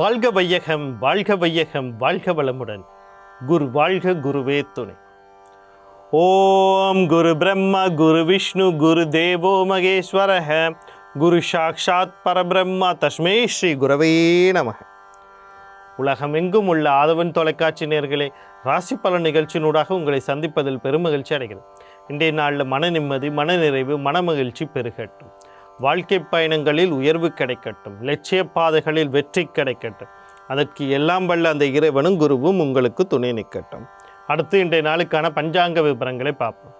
வாழ்க வையகம் வாழ்க வையகம் வாழ்க வளமுடன். குரு வாழ்க குருவே துணை. ஓம் குரு பிரம்மா குரு விஷ்ணு குரு தேவோ மகேஸ்வரஹ. குரு சாக்ஷாத் பரபிரம்மா தஸ்மே ஸ்ரீ குரவே நமக. உலகமெங்கும் உள்ள ஆதவன் தொலைக்காட்சி நேர்களே ராசி பலன் நிகழ்ச்சியினூடாக உங்களை சந்திப்பதில் பெருமகிழ்ச்சி அடைகிறது இன்றைய நாளில் மன நிம்மதி மனநிறைவு மனமகிழ்ச்சி பெருகட்டும். வாழ்க்கை பயணங்களில் உயர்வு கிடைக்கட்டும். லட்சிய பாதைகளில் வெற்றி கிடைக்கட்டும். அதற்கு எல்லாம் வல்ல அந்த இறைவனும் குருவும் உங்களுக்கு துணை நிற்கட்டும். அடுத்து இன்றைய நாளுக்கான பஞ்சாங்க விவரங்களை பார்ப்போம்.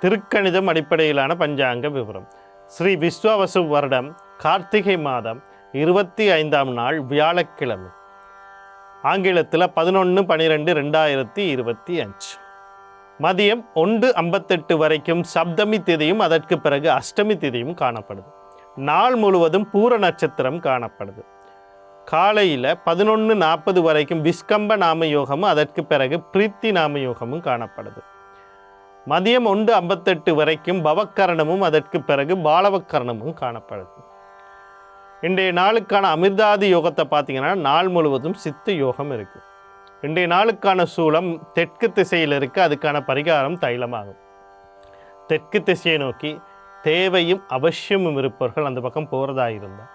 திருக்கணிதம் அடிப்படையிலான பஞ்சாங்க விவரம் ஸ்ரீ விஸ்வாவசு வருடம் கார்த்திகை மாதம் இருபத்தி ஐந்தாம் நாள் வியாழக்கிழமை. ஆங்கிலத்தில் பதினொன்று பன்னிரெண்டு ரெண்டாயிரத்தி இருபத்தி அஞ்சு. மதியம் ஒன்று ஐம்பத்தெட்டு வரைக்கும் சப்தமி திதியும் அதற்கு பிறகு அஷ்டமி திதியும் காணப்படுது. நாள் முழுவதும் பூர நட்சத்திரம் காணப்படுது. காலையில் பதினொன்று நாற்பது வரைக்கும் விஸ்கம்ப நாம யோகமும் அதற்கு பிறகு பிரீத்தி நாம யோகமும் காணப்படுது. மதியம் ஒன்று ஐம்பத்தெட்டு வரைக்கும் பவக்கரணமும் அதற்கு பிறகு பாலவக்கரணமும் காணப்படுது. இன்றைய நாளுக்கான அமிர்தாதி யோகத்தை பார்த்தீங்கன்னா நாள் முழுவதும் சித்து யோகம் இருக்குது இன்றைய நாளுக்கான சூளம் தெற்கு திசையில் இருக்க. அதுக்கான பரிகாரம் தைலமாகும். தெற்கு திசையை நோக்கி தேவையும் அவசியமும் இருப்பவர்கள் அந்த பக்கம் போகிறதா இருந்தால்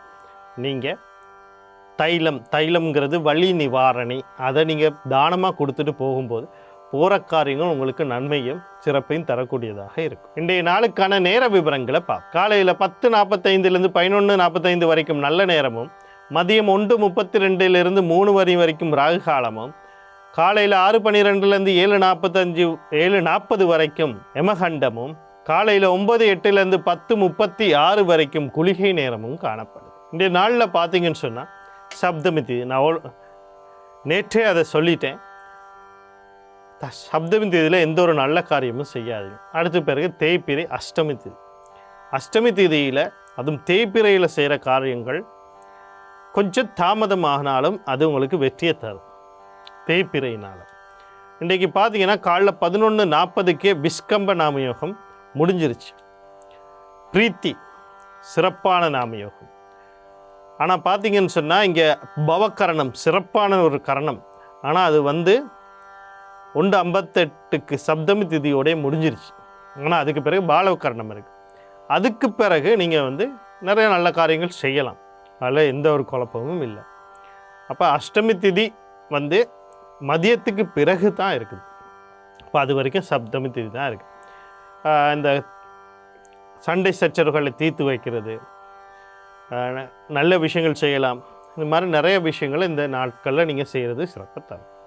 நீங்கள் தைலம் தைலம்ங்கிறது வழி நிவாரணி. அதை நீங்கள் தானமாக கொடுத்துட்டு போகும்போது போகிற காரியங்கள் உங்களுக்கு நன்மையும் சிறப்பையும் தரக்கூடியதாக இருக்கும். இன்றைய நாளுக்கான நேர விவரங்களை பா காலையில் பத்து நாற்பத்தைந்துலேருந்து பதினொன்று நாற்பத்தைந்து வரைக்கும் நல்ல நேரமும் மதியம் ஒன்று முப்பத்தி ரெண்டுலேருந்து மூணு வரி வரைக்கும் ராகு காலமும் காலையில் ஆறு பன்னிரெண்டுலேருந்து ஏழு நாற்பத்தஞ்சு ஏழு நாற்பது வரைக்கும் எமகண்டமும் காலையில் ஒன்பது எட்டுலேருந்து பத்து முப்பத்தி ஆறு வரைக்கும் குளிகை நேரமும் காணப்படும் இன்றைய நாளில் பார்த்தீங்கன்னு சொன்னால் சப்தமி நான் நேற்றே அதை சொல்லிட்டேன். சப்தமி தேதியில் எந்த ஒரு நல்ல காரியமும் செய்யாதீங்க அடுத்த பிறகு தேய்பிறை அஷ்டமி தேதி அஷ்டமி தேதியில் அதுவும் தேய்பிறையில் செய்கிற காரியங்கள் கொஞ்சம் தாமதமாகினாலும் அது உங்களுக்கு வெற்றியை தரும். தேய்பிறையினால். இன்றைக்கு பார்த்தீங்கன்னா காலைல பதினொன்று நாற்பதுக்கே விஸ்கம்ப நாமயோகம் முடிஞ்சிருச்சு. பிரீத்தி சிறப்பான நாமயோகம். ஆனால் பார்த்தீங்கன்னு சொன்னால் இங்கே பவக்கரணம் சிறப்பான ஒரு கரணம். ஆனால் அது வந்து ஒன்று ஐம்பத்தெட்டுக்கு சப்தமி திதியோடய முடிஞ்சிருச்சு. ஆனால் அதுக்கு பிறகு பாலவக்கரணம் இருக்குது அதுக்கு பிறகு நீங்கள் வந்து நிறைய நல்ல காரியங்கள் செய்யலாம். அதில் எந்த ஒரு குழப்பமும் இல்லை. அப்போ அஷ்டமி திதி வந்து மதியத்துக்கு பிறகு தான் இருக்குது. இப்போ அது வரைக்கும் சப்தமி திதி தான் இருக்குது இந்த சண்டை சச்சரவுகளை தீர்த்து வைக்கிறது. ந- நல்ல விஷயங்கள் செய்யலாம். இந்த மாதிரி நிறைய விஷயங்களை இந்த நாட்களில் நீங்கள் செய்கிறது சிறப்பு தரும்.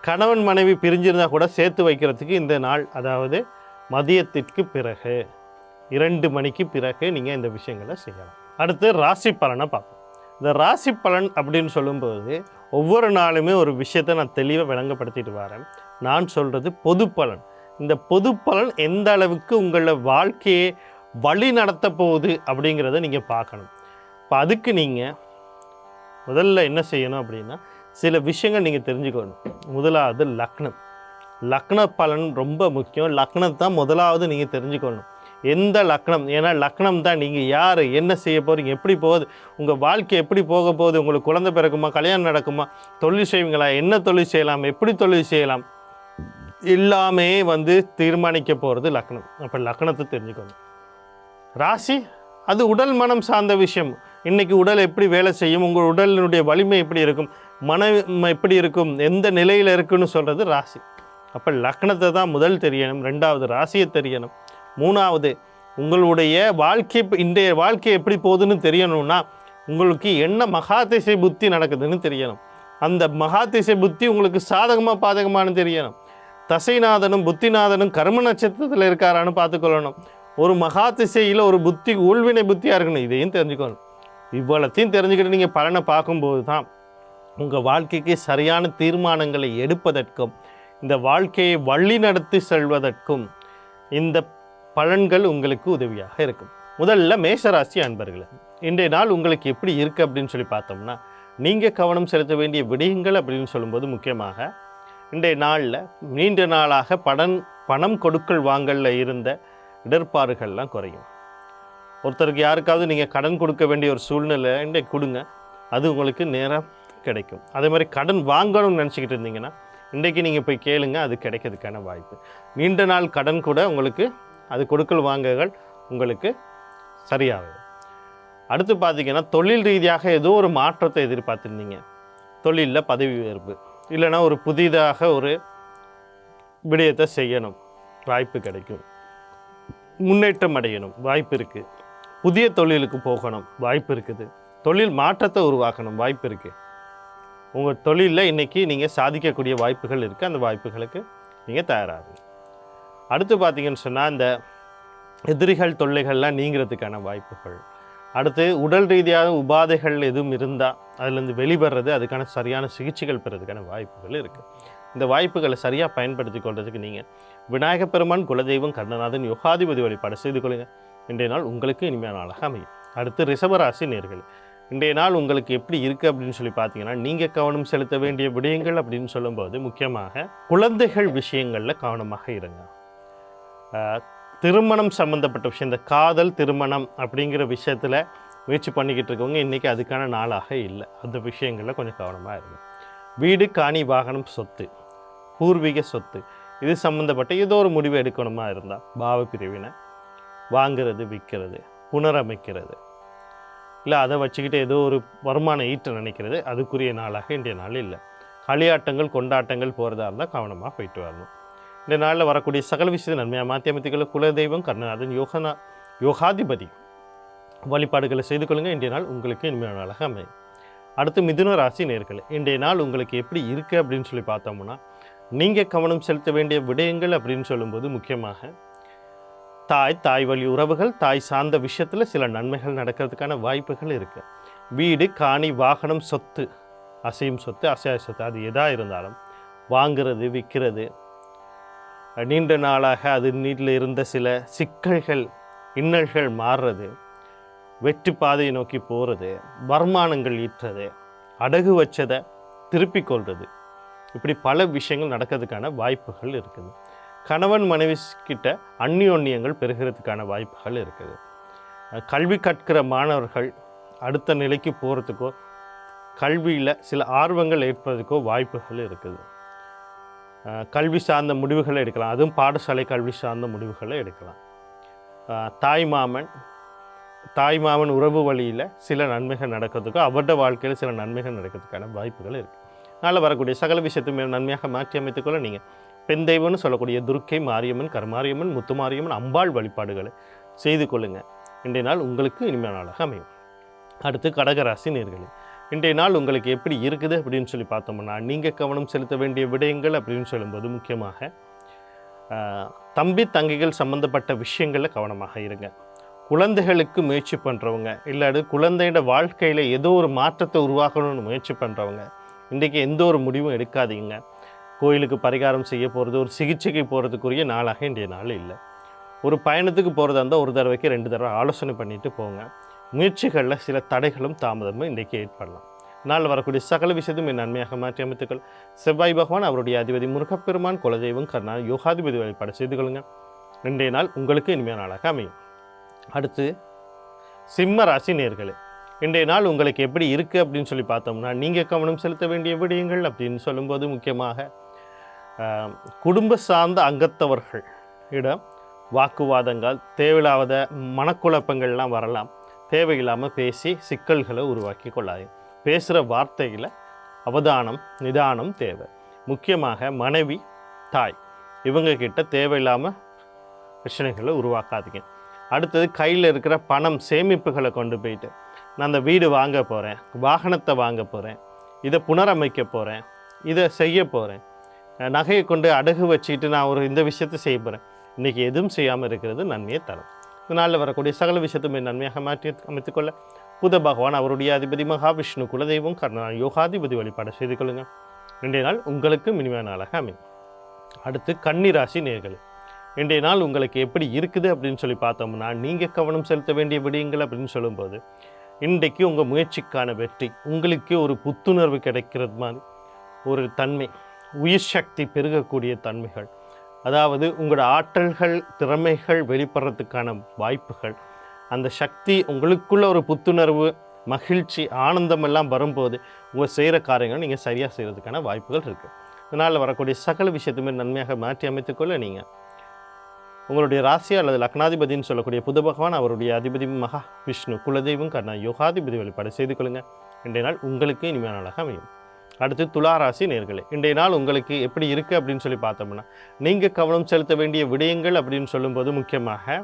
கணவன் மனைவி பிரிஞ்சிருந்தால் கூட சேர்த்து வைக்கிறதுக்கு இந்த நாள் அதாவது மதியத்திற்கு பிறகு இரண்டு மணிக்கு பிறகு நீங்கள் இந்த விஷயங்களை செய்யலாம். அடுத்து ராசி பலனை பார்ப்போம். இந்த ராசி பலன் அப்படின்னு சொல்லும்போது ஒவ்வொரு நாளுமே ஒரு விஷயத்தை நான் தெளிவாக விளங்கப்படுத்திட்டு வரேன். நான் சொல்கிறது பொது பலன். இந்த பொது பலன் எந்த அளவுக்கு உங்களோட வாழ்க்கையை வழி நடத்த போகுது அப்படிங்கிறத நீங்கள் பார்க்கணும். இப்போ அதுக்கு நீங்கள் முதல்ல என்ன செய்யணும் அப்படின்னா சில விஷயங்கள் நீங்கள் தெரிஞ்சுக்கணும். முதலாவது லக்னம். லக்ன பலன் ரொம்ப முக்கியம். லக்னம் தான் முதலாவது நீங்கள் தெரிஞ்சுக்கணும். எந்த லக்னம் ஏன்னா லக்னம் தான் நீங்கள் யார்? என்ன செய்ய போகிறீங்க எப்படி போகுது? உங்கள் வாழ்க்கை எப்படி போக போகுது? உங்களுக்கு குழந்தை பிறக்குமா? கல்யாணம் நடக்குமா? தொழில் செய்வீங்களா? என்ன தொழில் செய்யலாம்? எப்படி தொழில் செய்யலாம்? எல்லாமே வந்து தீர்மானிக்க போகிறது லக்னம் அப்போ லக்னத்தை தெரிஞ்சுக்கணும் ராசி அது உடல் மனம் சார்ந்த விஷயம். இன்றைக்கி உடல் எப்படி வேலை செய்யும்? உங்கள் உடலினுடைய வலிமை எப்படி இருக்கும்? மனம் எப்படி இருக்கும்? எந்த நிலையில் இருக்குன்னு சொல்கிறது ராசி. அப்போ லக்னத்தை தான் முதல் தெரியணும். ரெண்டாவது ராசியை தெரியணும். மூணாவது உங்களுடைய வாழ்க்கை இன்றைய வாழ்க்கை எப்படி போகுதுன்னு தெரியணும்னா உங்களுக்கு என்ன மகாதிசை புத்தி நடக்குதுன்னு தெரியணும். அந்த மகாதிசை புத்தி உங்களுக்கு சாதகமாக பாதகமானு தெரியணும். தசைநாதனும் புத்திநாதனும் கர்ம நட்சத்திரத்தில் இருக்காரான்னு பார்த்துக்கொள்ளணும். ஒரு மகா திசையில் ஒரு புத்தி உள்வினை புத்தியாக இருக்கணும் இதையும் தெரிஞ்சுக்கணும். இவ்வளத்தையும் தெரிஞ்சுக்கிட்டு நீங்கள் பலனை பார்க்கும்போது தான் உங்கள் வாழ்க்கைக்கு சரியான தீர்மானங்களை எடுப்பதற்கும் இந்த வாழ்க்கையை வழி நடத்தி செல்வதற்கும் இந்த பலன்கள் உங்களுக்கு உதவியாக இருக்கும். முதல்ல மேஷராசி அன்பர்களே இன்றைய நாள் உங்களுக்கு எப்படி இருக்குது அப்படின்னு சொல்லி பார்த்தோம்னா நீங்கள் கவனம் செலுத்த வேண்டிய விடயங்கள் அப்படின்னு சொல்லும்போது முக்கியமாக இன்றைய நாளில் நீண்ட நாளாக படன் பணம் கொடுக்கல் வாங்கலில் இருந்த இடர்பாடுகள்லாம் குறையும். ஒருத்தருக்கு யாருக்காவது நீங்கள் கடன் கொடுக்க வேண்டிய ஒரு சூழ்நிலை இன்றைக்கு கொடுங்க அது உங்களுக்கு நேரம் கிடைக்கும். அதே மாதிரி கடன் வாங்கணும்னு நினச்சிக்கிட்டு இருந்தீங்கன்னா இன்றைக்கு நீங்கள் போய் கேளுங்க அது கிடைக்கிறதுக்கான வாய்ப்பு. நீண்ட நாள் கடன் கூட உங்களுக்கு அது கொடுக்கல் வாங்குகள் உங்களுக்கு சரியாகுது. அடுத்து பார்த்தீங்கன்னா தொழில் ரீதியாக ஏதோ ஒரு மாற்றத்தை எதிர்பார்த்துருந்தீங்க. தொழிலில் பதவி உயர்வு இல்லைன்னா ஒரு புதிதாக ஒரு விடயத்தை செய்யணும் வாய்ப்பு கிடைக்கும். முன்னேற்றம் அடையணும் வாய்ப்பு இருக்குது புதிய தொழிலுக்கு போகணும் வாய்ப்பு இருக்குது. தொழில் மாற்றத்தை உருவாக்கணும் வாய்ப்பு இருக்குது உங்கள் தொழிலில் இன்றைக்கி நீங்கள் சாதிக்கக்கூடிய வாய்ப்புகள் இருக்குது அந்த வாய்ப்புகளுக்கு நீங்கள் தயாராகும் அடுத்து பார்த்தீங்கன்னு சொன்னால் இந்த எதிரிகள் தொல்லைகள்லாம் நீங்கிறதுக்கான வாய்ப்புகள். அடுத்து உடல் ரீதியான உபாதைகள் எதுவும் இருந்தால் அதுலேருந்து வெளிவர்றது அதுக்கான சரியான சிகிச்சைகள் பெறதுக்கான வாய்ப்புகள் இருக்குது இந்த வாய்ப்புகளை சரியாக பயன்படுத்தி கொள்றதுக்கு நீங்கள் விநாயகப் பெருமான் குலதெய்வம் கர்ணநாதன் யோகாதிபதி வழிபாடு செய்து கொள்ளுங்கள் இன்றைய நாள் உங்களுக்கு இனிமையான நாளாக அமையும். அடுத்து ரிஷபராசி நேர்கள். இன்றைய நாள் உங்களுக்கு எப்படி இருக்குது அப்படின்னு சொல்லி பார்த்தீங்கன்னா நீங்கள் கவனம் செலுத்த வேண்டிய விடயங்கள் அப்படின்னு சொல்லும்போது முக்கியமாக குழந்தைகள் விஷயங்களில் கவனமாக இருங்க. திருமணம் சம்மந்தப்பட்ட விஷயம் இந்த காதல் திருமணம் அப்படிங்கிற விஷயத்தில் முயற்சி பண்ணிக்கிட்டு இருக்கவங்க இன்றைக்கி அதுக்கான நாளாக இல்லை. அந்த விஷயங்களில் கொஞ்சம் கவனமாக இருங்க. வீடு காணி வாகனம் சொத்து பூர்வீக சொத்து இது சம்மந்தப்பட்ட ஏதோ ஒரு முடிவு எடுக்கணுமா இருந்தால் பாவ பிரிவினை வாங்கிறது விற்கிறது புனரமைக்கிறது இல்லை அதை வச்சுக்கிட்டு ஏதோ ஒரு வருமானம் ஈட்ட நினைக்கிறது அதுக்குரிய நாளாக இன்றைய நாள் இல்லை. களியாட்டங்கள் கொண்டாட்டங்கள் போகிறதா இருந்தால் கவனமாக போயிட்டு வரணும். இந்த நாளில் வரக்கூடிய சகல விஷயத்தை நன்மையாக மாற்றி அமைத்துக்கள் குலதெய்வம் கர்ணநாதன் யோகனா யோகாதிபதி வழிபாடுகளை செய்து கொள்ளுங்கள் இன்றைய நாள் உங்களுக்கு இனிமையான நாளாக அமையும். அடுத்து மிதுன ராசி நேர்களே இன்றைய நாள் உங்களுக்கு எப்படி இருக்குது அப்படின்னு சொல்லி பார்த்தோம்னா நீங்கள் கவனம் செலுத்த வேண்டிய விடயங்கள் அப்படின்னு சொல்லும்போது முக்கியமாக தாய் தாய் வழி உறவுகள் தாய் சார்ந்த விஷயத்தில் சில நன்மைகள் நடக்கிறதுக்கான வாய்ப்புகள் இருக்குது வீடு காணி வாகனம் சொத்து அசையும் சொத்து அசையா சொத்து அது எதாக இருந்தாலும் வாங்குறது விற்கிறது நீண்ட நாளாக அது நீட்டில் இருந்த சில சிக்கல்கள் இன்னல்கள் மாறுறது வெற்றி பாதையை நோக்கி போகிறது வருமானங்கள் ஈட்டுறது அடகு வச்சதை திருப்பிக் கொள்வது இப்படி பல விஷயங்கள் நடக்கிறதுக்கான வாய்ப்புகள் இருக்குது. கணவன் மனைவி கிட்ட அந்நியோன்னியங்கள் பெறுகிறதுக்கான வாய்ப்புகள் இருக்குது. கல்வி கற்கிற மாணவர்கள் அடுத்த நிலைக்கு போகிறதுக்கோ கல்வியில் சில ஆர்வங்கள் ஏற்படுறதுக்கோ வாய்ப்புகள் இருக்குது. கல்வி சார்ந்த முடிவுகளை எடுக்கலாம். அதுவும் பாடசாலை கல்வி சார்ந்த முடிவுகளை எடுக்கலாம். தாய் மாமன் தாய் மாமன் உறவு வழியில் சில நன்மைகள் நடக்கிறதுக்கோ அவருடைய வாழ்க்கையில் சில நன்மைகள் நடக்கிறதுக்கான வாய்ப்புகள் இருக்குது அதனால் வரக்கூடிய சகல விஷயத்தையுமே நன்மையாக மாற்றி அமைத்துக்கொள்ள நீங்கள் பெண் தெய்வம்னு சொல்லக்கூடிய துர்க்கை மாரியம்மன் கருமாரியம்மன் முத்துமாரியம்மன் அம்பாள் வழிபாடுகளை செய்து கொள்ளுங்கள் இன்றைய நாள் உங்களுக்கு இனிமையான நாளாக அமையும். அடுத்து கடகராசி நேர்களே இன்றைய நாள் உங்களுக்கு எப்படி இருக்குது அப்படின்னு சொல்லி பார்த்தோம்னா நீங்கள் கவனம் செலுத்த வேண்டிய விடயங்கள் அப்படின்னு சொல்லும்போது முக்கியமாக தம்பி தங்கைகள் சம்மந்தப்பட்ட விஷயங்களில் கவனமாக இருங்க. குழந்தைகளுக்கு முயற்சி பண்ணுறவங்க இல்லாது குழந்தையோட வாழ்க்கையில் ஏதோ ஒரு மாற்றத்தை உருவாக்கணும்னு முயற்சி பண்ணுறவங்க இன்றைக்கி எந்த ஒரு முடிவும் எடுக்காதீங்க. கோயிலுக்கு பரிகாரம் செய்ய போகிறது ஒரு சிகிச்சைக்கு போகிறதுக்குரிய நாளாக இன்றைய நாள் இல்லை. ஒரு பயணத்துக்கு போகிறதா இருந்தால் ஒரு தடவைக்கு ரெண்டு தடவை ஆலோசனை பண்ணிட்டு போங்க. முயற்சிகளில் சில தடைகளும் தாமதமும் இன்றைக்கி ஏற்படலாம். நாள் வரக்கூடிய சகல விஷயத்தையும் நன்மையாக மாற்றி அமைத்துக்கள். செவ்வாய் பகவான் அவருடைய அதிபதி முருகப்பெருமான் குலதெய்வம் கர்ணா யோகாதிபதி வழிபாடு செய்து கொள்ளுங்க. இன்றைய நாள் உங்களுக்கு இனிமையான நாளாக அமையும். அடுத்து சிம்ம ராசி நேர்களே இன்றைய நாள் உங்களுக்கு எப்படி இருக்குது அப்படின்னு சொல்லி பார்த்தோம்னா நீங்கள் கவனம் செலுத்த வேண்டிய விடயங்கள் அப்படின்னு சொல்லும்போது முக்கியமாக குடும்ப சார்ந்த அங்கத்தவர்கள் இடம் வாக்குவாதங்கள் தேவையில்லாத மனக்குழப்பங்கள்லாம் வரலாம். தேவையில்லாமல் பேசி சிக்கல்களை உருவாக்கி கொள்ளாதீங்க. பேசுகிற வார்த்தையில் அவதானம் நிதானம் தேவை. முக்கியமாக மனைவி தாய். இவங்கக்கிட்ட தேவையில்லாமல் பிரச்சனைகளை உருவாக்காதீங்க. அடுத்தது கையில் இருக்கிற பணம் சேமிப்புகளை கொண்டு போயிட்டு நான் அந்த வீடு வாங்க போகிறேன் வாகனத்தை வாங்க போகிறேன் இதை புனரமைக்க போகிறேன் இதை செய்ய போகிறேன் நகையை கொண்டு அடகு வச்சுக்கிட்டு நான் ஒரு இந்த விஷயத்தை செய்ய போகிறேன் இன்றைக்கி எதுவும் செய்யாமல் இருக்கிறது நன்மையை தரும். இதனால் வரக்கூடிய சகல விஷயத்துமே நன்மையாக மாற்றி அமைத்துக்கொள்ள புத பகவான் அவருடைய அதிபதி மகாவிஷ்ணு குலதெய்வம் கர்ணா யோகாதிபதி வழிபாடு செய்து கொள்ளுங்கள். இன்றைய நாள் உங்களுக்கு மினிமையான நாளாக அமையும். அடுத்து கன்னிராசி நேர்கள் இன்றைய நாள் உங்களுக்கு எப்படி இருக்குது அப்படின்னு சொல்லி பார்த்தோம்னா நீங்கள் கவனம் செலுத்த வேண்டிய விடயங்கள் அப்படின்னு சொல்லும்போது இன்றைக்கு உங்கள் முயற்சிக்கான வெற்றி உங்களுக்கு ஒரு புத்துணர்வு கிடைக்கிறது மாதிரி ஒரு தன்மை உயிர் சக்தி பெருகக்கூடிய தன்மைகள் அதாவது உங்களோட ஆற்றல்கள் திறமைகள் வெளிப்படுறதுக்கான வாய்ப்புகள் அந்த சக்தி உங்களுக்குள்ள ஒரு புத்துணர்வு மகிழ்ச்சி ஆனந்தம் எல்லாம் வரும்போது உங்கள் செய்கிற காரியங்கள் நீங்கள் சரியாக செய்கிறதுக்கான வாய்ப்புகள் இருக்குது இதனால் வரக்கூடிய சகல விஷயத்துமே நன்மையாக மாற்றி அமைத்துக்கொள்ள நீங்கள் உங்களுடைய ராசி அல்லது லக்னாதிபதினு சொல்லக்கூடிய புது பகவான் அவருடைய அதிபதி மகா விஷ்ணு குலதெய்வம் கர்ணா யோகாதிபதி வழிபாடு செய்து கொள்ளுங்கள் இன்றைய நாள் உங்களுக்கு இனிமையான நாளாக அமையும். அடுத்து துலா ராசி நேர்களே இன்றைய நாள் உங்களுக்கு எப்படி இருக்குது அப்படின்னு சொல்லி பார்த்தோம்னா நீங்கள் கவனம் செலுத்த வேண்டிய விடயங்கள் அப்படின்னு சொல்லும்போது முக்கியமாக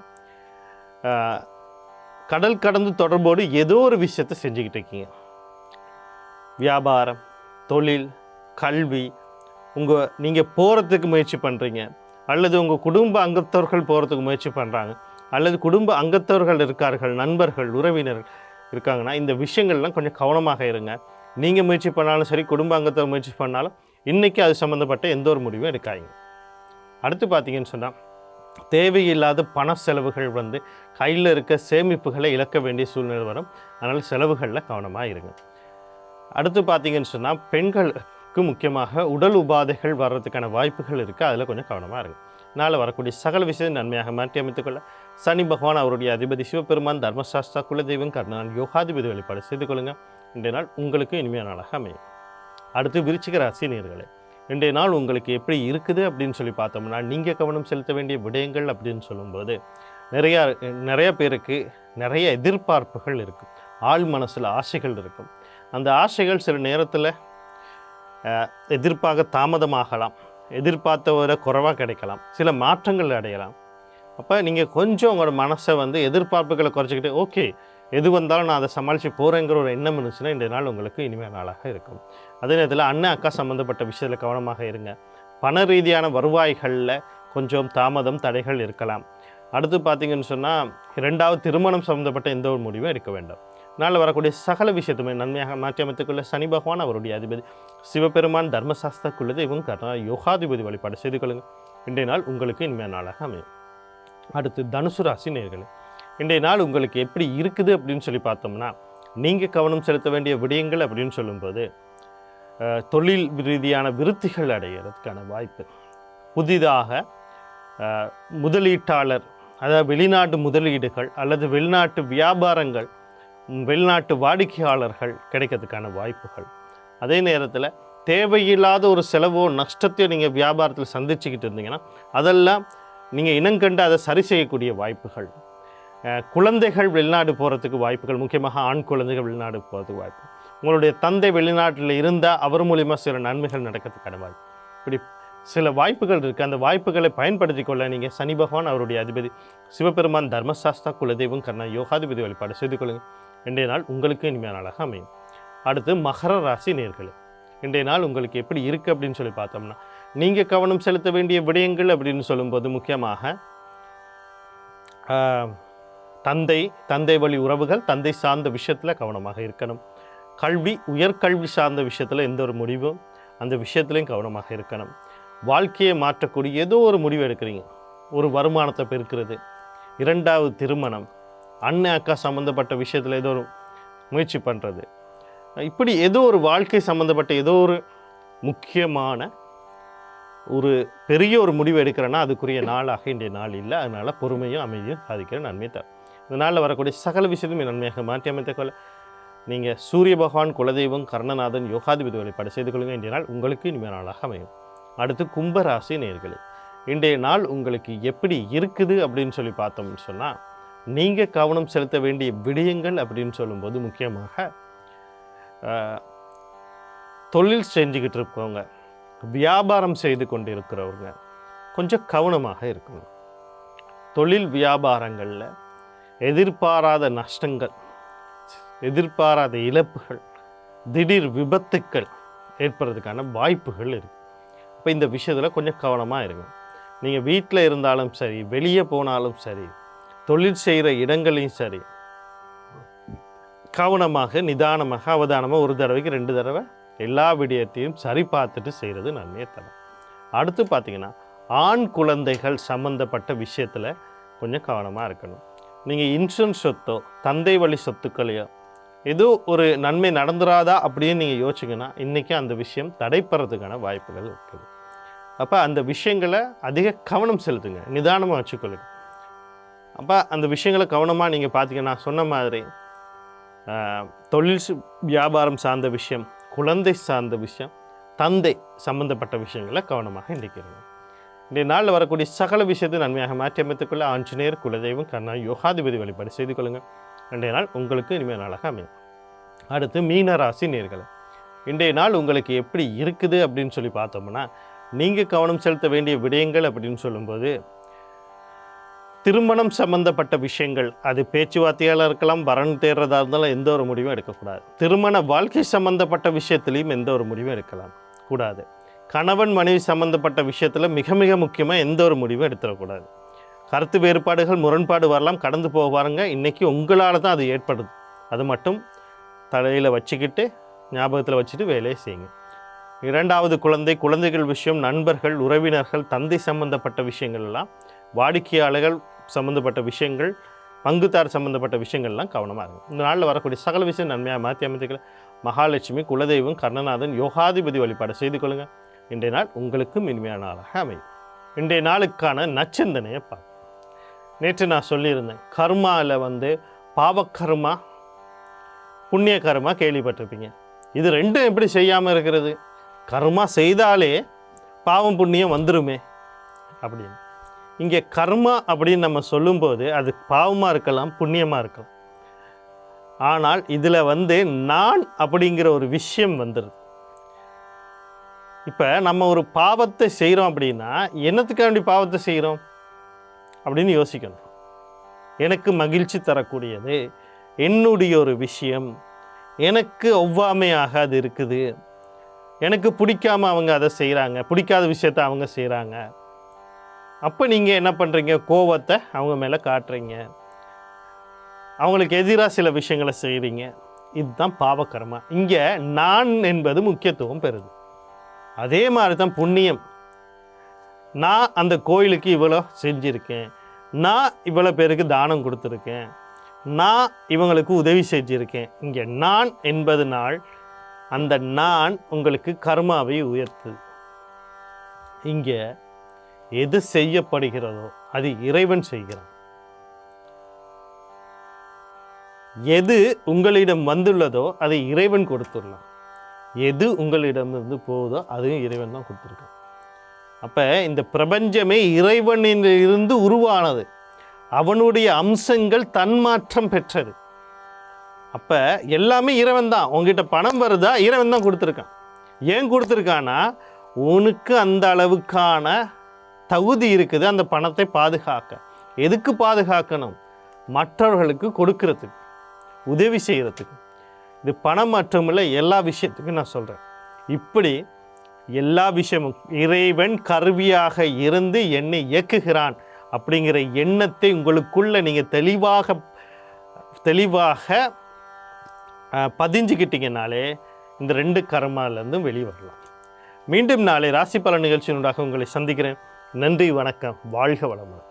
கடல் கடந்து தொடர்போடு ஏதோ ஒரு விஷயத்தை செஞ்சுக்கிட்டு இருக்கீங்க. வியாபாரம் தொழில் கல்வி உங்கள் நீங்கள் போகிறதுக்கு முயற்சி பண்ணுறீங்க அல்லது உங்கள் குடும்ப அங்கத்தவர்கள் போகிறதுக்கு முயற்சி பண்ணுறாங்க அல்லது குடும்ப அங்கத்தவர்கள் இருக்கார்கள் நண்பர்கள் உறவினர்கள் இருக்காங்கன்னா இந்த விஷயங்கள்லாம் கொஞ்சம் கவனமாக இருங்க. நீங்கள் முயற்சி பண்ணாலும் சரி குடும்ப அங்கத்தவர் முயற்சி பண்ணாலும் இன்றைக்கி அது சம்மந்தப்பட்ட எந்த ஒரு முடிவும் எடுக்காதீங்க. அடுத்து பார்த்தீங்கன்னு சொன்னால் தேவையில்லாத பண செலவுகள் வந்து கையில் இருக்க சேமிப்புகளை இழக்க வேண்டிய சூழ்நிலை வரும். அதனால் செலவுகளில் கவனமாக இருங்க. அடுத்து பார்த்தீங்கன்னு சொன்னால் பெண்களுக்கு முக்கியமாக உடல் உபாதைகள் வர்றதுக்கான வாய்ப்புகள் இருக்குது அதில் கொஞ்சம் கவனமாக இருங்க. நாளில் வரக்கூடிய சகல விஷயம் நன்மையாக மாற்றி அமைத்துக்கொள்ள சனி பகவான் அவருடைய அதிபதி சிவபெருமான் தர்மசாஸ்தா குலதெய்வம் கர்ணன் யோகாதிபதி வழிபாடு செய்து கொள்ளுங்கள் இன்றைய நாள் உங்களுக்கு இனிமையான நாளாக அமையும். அடுத்து விருச்சிக ராசி நேர்களை இன்றைய நாள் உங்களுக்கு எப்படி இருக்குது அப்படின்னு சொல்லி பார்த்தோம்னா நீங்கள் கவனம் செலுத்த வேண்டிய விடயங்கள் அப்படின்னு சொல்லும்போது நிறையா நிறைய பேருக்கு நிறைய எதிர்பார்ப்புகள் இருக்கும். ஆள் மனசில் ஆசைகள் இருக்கும். அந்த ஆசைகள் சில நேரத்தில் எதிர்ப்பாக தாமதமாகலாம். எதிர்பார்த்தவரை குறைவாக கிடைக்கலாம். சில மாற்றங்கள் அடையலாம். அப்போ நீங்கள் கொஞ்சம் உங்களோட மனசை வந்து எதிர்பார்ப்புகளை குறைச்சிக்கிட்டு ஓகே எது வந்தாலும் நான் அதை சமாளித்து போகிறேங்கிற ஒரு எண்ணம் இருந்துச்சுன்னா இந்த நாள் உங்களுக்கு இனிமையான நாளாக இருக்கும். அதே நேரத்தில் அண்ணன் அக்கா சம்மந்தப்பட்ட விஷயத்தில் கவனமாக இருங்க. பண ரீதியான வருவாய்களில் கொஞ்சம் தாமதம் தடைகள் இருக்கலாம். அடுத்து பார்த்தீங்கன்னு சொன்னால் ரெண்டாவது திருமணம் சம்மந்தப்பட்ட எந்த ஒரு முடிவும் எடுக்க வேண்டாம். நாளில் வரக்கூடிய சகல விஷயத்துமே நன்மையாக மாற்றி அமைத்துக்கொள்ள சனி பகவான் அவருடைய அதிபதி சிவபெருமான் தர்மசாஸ்திர இவங்க கர்ணா யோகாதிபதி வழிபாடு செய்து கொள்ளுங்கள். இன்றைய நாள் உங்களுக்கு இனிமையான நாளாக அமையும். அடுத்து தனுசு ராசி நேர்களை இன்றைய நாள் உங்களுக்கு எப்படி இருக்குது அப்படின்னு சொல்லி பார்த்தோம்னா நீங்கள் கவனம் செலுத்த வேண்டிய விடயங்கள் அப்படின்னு சொல்லும்போது தொழில் ரீதியான விருத்திகள் அடைகிறதுக்கான வாய்ப்பு. புதிதாக முதலீட்டாளர் அதாவது வெளிநாட்டு முதலீடுகள் அல்லது வெளிநாட்டு வியாபாரங்கள் வெளிநாட்டு வாடிக்கையாளர்கள் கிடைக்கிறதுக்கான வாய்ப்புகள். அதே நேரத்தில் தேவையில்லாத ஒரு செலவோ நஷ்டத்தையோ நீங்கள் வியாபாரத்தில் சந்திச்சுக்கிட்டு இருந்தீங்கன்னா அதெல்லாம் நீங்கள் இனங்கண்டு அதை சரி செய்யக்கூடிய வாய்ப்புகள். குழந்தைகள் வெளிநாடு போகிறதுக்கு வாய்ப்புகள் முக்கியமாக ஆண் குழந்தைகள் வெளிநாடு போகிறதுக்கு வாய்ப்பு. உங்களுடைய தந்தை வெளிநாட்டில் இருந்தால் அவர் மூலிமா சில நன்மைகள் நடக்கிறதுக்கான வாய்ப்பு. இப்படி சில வாய்ப்புகள் இருக்குது அந்த வாய்ப்புகளை பயன்படுத்தி கொள்ள நீங்கள் சனி பகவான் அவருடைய அதிபதி சிவபெருமான் தர்மசாஸ்தா குலதெய்வம் கர்ணா யோகாதிபதி வழிபாடு செய்து கொள்ளுங்கள். இன்றைய நாள் உங்களுக்கு இனிமையான நாளாக அமையும். அடுத்து மகர ராசி நேர்களே இன்றைய நாள் உங்களுக்கு எப்படி இருக்குது அப்படின்னு சொல்லி பார்த்தோம்னா நீங்கள் கவனம் செலுத்த வேண்டிய விடயங்கள் அப்படின்னு சொல்லும்போது முக்கியமாக தந்தை தந்தை வழி உறவுகள் தந்தை சார்ந்த விஷயத்தில் கவனமாக இருக்கணும். கல்வி உயர்கல்வி சார்ந்த விஷயத்தில் எந்த ஒரு முடிவும் அந்த விஷயத்துலையும் கவனமாக இருக்கணும். வாழ்க்கையை மாற்றக்கூடிய ஏதோ ஒரு முடிவு எடுக்கிறீங்க. ஒரு வருமானத்தை பெருக்கிறது. இரண்டாவது திருமணம். அண்ணன் அக்கா சம்மந்தப்பட்ட விஷயத்தில் ஏதோ ஒரு முயற்சி பண்ணுறது இப்படி ஏதோ ஒரு வாழ்க்கை சம்மந்தப்பட்ட ஏதோ ஒரு முக்கியமான ஒரு பெரிய ஒரு முடிவு எடுக்கிறேன்னா அதுக்குரிய நாளாக இன்றைய நாள் இல்லை. அதனால் பொறுமையும் அமைதியும் சாதிக்கிற நன்மை தரும். இந்த நாளில் வரக்கூடிய சகல விஷயத்தையும் நன்மையாக மாற்றி அமைத்துக் கொள்ள நீங்கள் சூரிய பகவான் குலதெய்வம் கர்ணநாதன் யோகாதிபதி வழிபாடு செய்து கொள்ளுங்க இன்றைய நாள் உங்களுக்கு இனிமே நாளாக அமையும். அடுத்து கும்பராசி நேர்களே இன்றைய நாள் உங்களுக்கு எப்படி இருக்குது அப்படின்னு சொல்லி பார்த்தோம்னு சொன்னால் நீங்கள் கவனம் செலுத்த வேண்டிய விடயங்கள் அப்படின்னு சொல்லும்போது முக்கியமாக ஆஹ், தொழில் செஞ்சுக்கிட்டு இருக்கவங்க வியாபாரம் செய்து கொண்டு இருக்கிறவங்க கொஞ்சம் கவனமாக இருக்கணும். தொழில் வியாபாரங்களில் எதிர்பாராத நஷ்டங்கள் எதிர்பாராத இழப்புகள் திடீர் விபத்துக்கள் ஏற்படுறதுக்கான வாய்ப்புகள் இருக்குது அப்போ இந்த விஷயத்தில் கொஞ்சம் கவனமாக இருங்க. நீங்கள் வீட்டில் இருந்தாலும் சரி வெளியே போனாலும் சரி தொழில் செய்கிற இடங்களையும் சரி கவனமாக நிதானமாக அவதானமாக ஒரு தடவைக்கு ரெண்டு தடவை எல்லா விடயத்தையும் சரி பார்த்துட்டு செய்கிறது நன்மையை தரும். அடுத்து பார்த்தீங்கன்னா ஆண் குழந்தைகள் சம்மந்தப்பட்ட விஷயத்தில் கொஞ்சம் கவனமாக இருக்கணும். நீங்கள் இன்சூரன்ஸ் சொத்தோ தந்தை வழி சொத்துக்களையோ ஏதோ ஒரு நன்மை நடந்துராதா அப்படின்னு நீங்கள் யோசிச்சிங்கன்னா இன்றைக்கி அந்த விஷயம் தடைப்படுறதுக்கான வாய்ப்புகள் இருக்குது. அப்போ அந்த விஷயங்களை அதிக கவனம் செலுத்துங்க. நிதானமாக வச்சுக்கொள்ளுங்க. அப்போ அந்த விஷயங்களை கவனமாக நீங்கள் பார்த்தீங்கன்னா சொன்ன மாதிரி தொழில் வியாபாரம் சார்ந்த விஷயம் குழந்தை சார்ந்த விஷயம் தந்தை சம்மந்தப்பட்ட விஷயங்களை கவனமாக இன்றைக்கு இன்றைய நாளில் வரக்கூடிய சகல விஷயத்தை நன்மையாக மாற்றி அமைத்துக்கொள்ள ஆஞ்சநேயர் குலதெய்வம் கண்ணா யோகாதிபதி வழிபாடு செய்து கொள்ளுங்கள். இன்றைய நாள் உங்களுக்கு இனிமேல் நாளாக அமையும். அடுத்து மீனராசி நேர்களை இன்றைய நாள் உங்களுக்கு எப்படி இருக்குது அப்படின்னு சொல்லி பார்த்தோம்னா நீங்கள் கவனம் செலுத்த வேண்டிய விடயங்கள் அப்படின்னு சொல்லும்போது திருமணம் சம்பந்தப்பட்ட விஷயங்கள் அது பேச்சுவார்த்தையால் இருக்கலாம் வரன் தேடுறதா இருந்தாலும் எந்த ஒரு முடிவும் எடுக்கக்கூடாது. திருமண வாழ்க்கை சம்பந்தப்பட்ட விஷயத்துலையும் எந்த ஒரு முடிவும் எடுக்கலாம். கூடாது. கணவன் மனைவி சம்பந்தப்பட்ட விஷயத்தில் மிக மிக முக்கியமாக எந்த ஒரு முடிவும் எடுத்துடக்கூடாது. கருத்து வேறுபாடுகள் முரண்பாடு வரலாம் கடந்து போக பாருங்க. இன்றைக்கி உங்களால் தான் அது ஏற்படுது. அது மட்டும் தலையில் வச்சுக்கிட்டு ஞாபகத்தில் வச்சுட்டு வேலையை செய்யுங்க. இரண்டாவது குழந்தை குழந்தைகள் விஷயம் நண்பர்கள் உறவினர்கள் தந்தை சம்பந்தப்பட்ட விஷயங்கள் எல்லாம் வாடிக்கையாளர்கள் சம்பந்தப்பட்ட விஷயங்கள் பங்குதார் சம்பந்தப்பட்ட விஷயங்கள்லாம் கவனமாக இருக்கும் இந்த நாளில் வரக்கூடிய சகல விஷயம் நன்மையாக மாற்றி அமைத்துக்கல மகாலட்சுமி குலதெய்வம் கர்ணநாதன் யோகாதிபதி வழிபாடு செய்து கொள்ளுங்கள் இன்றைய நாள் உங்களுக்கும் இனிமையான நாளாக அமையும். இன்றைய நாளுக்கான நச்சிந்தனையை பார்ப்போம் நேற்று நான் சொல்லியிருந்தேன் கர்மாவில் வந்து பாவக்கர்மா புண்ணிய கர்மா கேள்விப்பட்டிருப்பீங்க. இது ரெண்டும் எப்படி செய்யாமல் இருக்கிறது? கர்மா செய்தாலே பாவம் புண்ணியம் வந்துருமே அப்படின்னு. இங்கே கர்மா அப்படின்னு நம்ம சொல்லும்போது அது பாவமாக இருக்கலாம் புண்ணியமாக இருக்கலாம். ஆனால் இதில் வந்து நான் அப்படிங்கிற ஒரு விஷயம் வந்துடுது இப்போ நம்ம ஒரு பாவத்தை செய்கிறோம் அப்படின்னா என்னத்துக்காண்டி பாவத்தை செய்கிறோம் அப்படின்னு யோசிக்கணும். எனக்கு மகிழ்ச்சி தரக்கூடியது என்னுடைய ஒரு விஷயம் எனக்கு ஒவ்வாமையாக அது இருக்குது எனக்கு பிடிக்காம அவங்க அதை செய்கிறாங்க பிடிக்காத விஷயத்த அவங்க செய்கிறாங்க அப்போ நீங்கள் என்ன பண்ணுறீங்க கோவத்தை அவங்க மேலே காட்டுறீங்க. அவங்களுக்கு எதிராக சில விஷயங்களை செய்கிறீங்க இதுதான் பாவக்கர்மா இங்கே நான் என்பது முக்கியத்துவம் பெறுது. அதே மாதிரி தான் புண்ணியம். நான் அந்த கோயிலுக்கு இவ்வளோ செஞ்சுருக்கேன். நான் இவ்வளோ பேருக்கு தானம் கொடுத்துருக்கேன். நான் இவங்களுக்கு உதவி செஞ்சுருக்கேன். இங்கே நான் என்பது நாள் அந்த நான் உங்களுக்கு கர்மாவை உயர்த்துது இங்கே எது செய்யப்படுகிறதோ அது இறைவன் செய்கிறான். எது உங்களிடம் வந்துள்ளதோ அதை இறைவன் கொடுத்துள்ளான். எது உங்களிடமிருந்து போகுதோ அதுவும் இறைவன் தான் கொடுத்துருக்கான். அப்போ இந்த பிரபஞ்சமே இறைவனிலிருந்து உருவானது. அவனுடைய அம்சங்கள் தன்மாற்றம் பெற்றது. அப்போ எல்லாமே இறைவன் தான். உங்ககிட்ட பணம் வருதா? இறைவன் தான் கொடுத்துருக்கான். ஏன் கொடுத்துருக்கானா உனக்கு அந்த அளவுக்கான தகுதி இருக்குது. அந்த பணத்தை பாதுகாக்க. எதுக்கு பாதுகாக்கணும்? மற்றவர்களுக்கு கொடுக்கறதுக்கு உதவி செய்கிறதுக்கு இது பணம் மட்டுமில்லை எல்லா விஷயத்துக்கும் நான் சொல்கிறேன் இப்படி எல்லா விஷயமும் இறைவன் கருவியாக இருந்து என்னை இயக்குகிறான் அப்படிங்கிற எண்ணத்தை உங்களுக்குள்ளே நீங்கள் தெளிவாக தெளிவாக பதிஞ்சுக்கிட்டிங்கனாலே பதிஞ்சுக்கிட்டீங்கனாலே இந்த ரெண்டு கர்மாலேருந்தும் வெளியே வரலாம். மீண்டும் நாளை ராசி பல நிகழ்ச்சியினூடாக உங்களை சந்திக்கிறேன். நன்றி வணக்கம். வாழ்க வளமுடன்.